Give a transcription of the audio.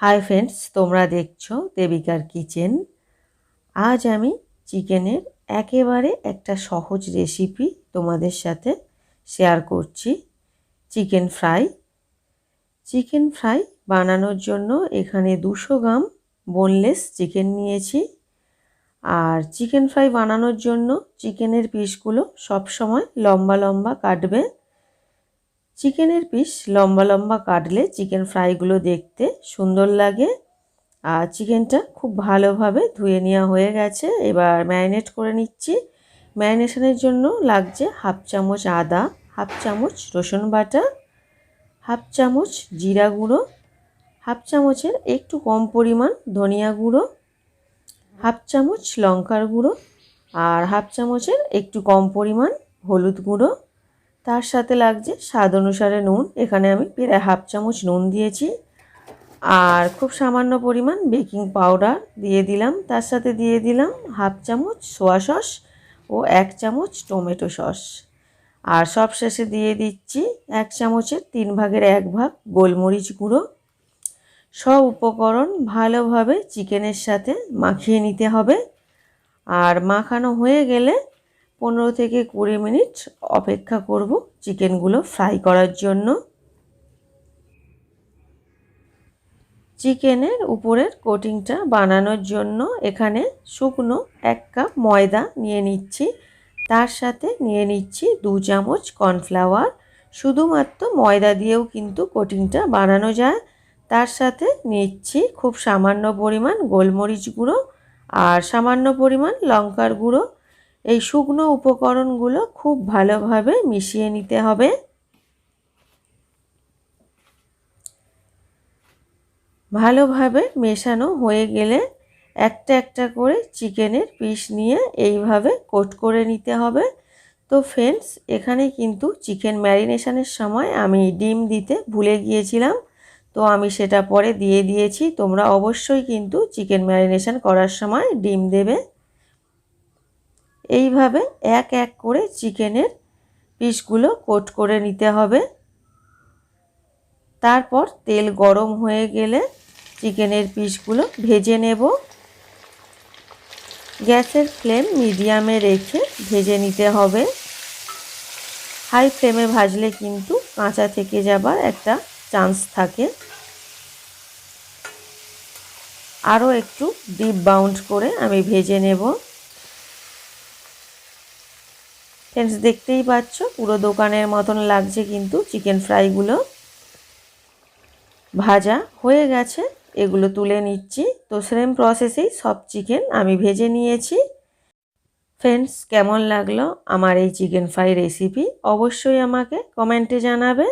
Hi friends, তোমরা দেখছ দেবিকার kitchen. আজ আমি চিকেনের একেবারে একটা সহজ রেসিপি তোমাদের সাথে শেয়ার করছি। Chicken fry. চিকেন ফ্রাই বানানোর জন্য এখানে দুশো গ্রাম বোনলেস চিকেন নিয়েছি। আর চিকেন ফ্রাই বানানোর জন্য চিকেনের পিসগুলো সবসময় লম্বা লম্বা কাটবে। চিকেনের পিস লম্বা লম্বা কাটলে চিকেন ফ্রাইগুলো দেখতে সুন্দর লাগে। আর চিকেনটা খুব ভালোভাবে ধুয়ে নেওয়া হয়ে গেছে। এবার ম্যারিনেট করে নিচ্ছি। ম্যারিনেশনের জন্য লাগছে হাফ চামচ আদা, হাফ চামচ রসুন বাটা, হাফ চামচ জিরা গুঁড়ো, হাফ চামচের একটু কম পরিমাণ ধনিয়া গুঁড়ো, হাফ চামচ লঙ্কার গুঁড়ো, আর হাফ চামচের একটু কম পরিমাণ হলুদ গুঁড়ো। তার সাথে লাগছে স্বাদ অনুসারে নুন। এখানে আমি প্রায় হাফ চামচ নুন দিয়েছি। আর খুব সামান্য পরিমাণ বেকিং পাউডার দিয়ে দিলাম। তার সাথে দিয়ে দিলাম হাফ চামচ সোয়া সস ও এক চামচ টমেটো সস। আর সব শেষে দিয়ে দিচ্ছি এক চামচের তিন ভাগের এক ভাগ গোলমরিচ গুঁড়ো। সব উপকরণ ভালোভাবে চিকেনের সাথে মাখিয়ে নিতে হবে। আর মাখানো হয়ে গেলে পনেরো থেকে কুড়ি মিনিট অপেক্ষা করব চিকেনগুলো ফ্রাই করার জন্য। চিকেনের উপরের কোটিংটা বানানোর জন্য এখানে শুকনো এক কাপ ময়দা নিয়ে নিচ্ছি। তার সাথে নিয়ে নিচ্ছি দু চামচ কর্নফ্লাওয়ার। শুধুমাত্র ময়দা দিয়েও কিন্তু কোটিংটা বানানো যায়। তার সাথে নিচ্ছি খুব সামান্য পরিমাণ গোলমরিচ গুঁড়ো আর সামান্য পরিমাণ লঙ্কার গুঁড়ো। এই শুকনো উপকরণগুলো খুব ভালোভাবে মিশিয়ে নিতে হবে। ভালোভাবে মেশানো হয়ে গেলে একটা একটা করে চিকেনের পিস নিয়ে এইভাবে কোট করে নিতে হবে। তো ফ্রেন্ডস এখানে কিন্তু চিকেন ম্যারিনেশনের সময় আমি ডিম দিতে ভুলে গিয়েছিলাম। তো আমি সেটা পরে দিয়ে দিয়েছি। তোমরা অবশ্যই কিন্তু চিকেন ম্যারিনেশন করার সময় ডিম দেবে। এইভাবে এক এক করে চিকেনের পিসগুলো কোট করে নিতে হবে। তারপর তেল গরম হয়ে গেলে চিকেনের পিসগুলো ভেজে নেব। গ্যাসের ফ্লেম মিডিয়ামে রেখে ভেজে নিতে হবে। হাই ফ্লেমে ভাজলে কিন্তু কাঁচা থেকে যাবার একটা চান্স থাকে। আরও একটু ডিপ বাউন্ড করে আমি ভেজে নেব। ফ্রেন্ডস দেখতেই পাচ্ছ, পুরো দোকানের মতন লাগছে কিন্তু চিকেন ফ্রাইগুলো ভাজা হয়ে গেছে, এগুলো তুলে নিচ্ছি। তো সেম প্রসেসেই সব চিকেন আমি ভেজে নিয়েছি। ফ্রেন্ডস কেমন লাগল আমার এই চিকেন ফ্রাই রেসিপি অবশ্যই আমাকে কমেন্টে জানাবে।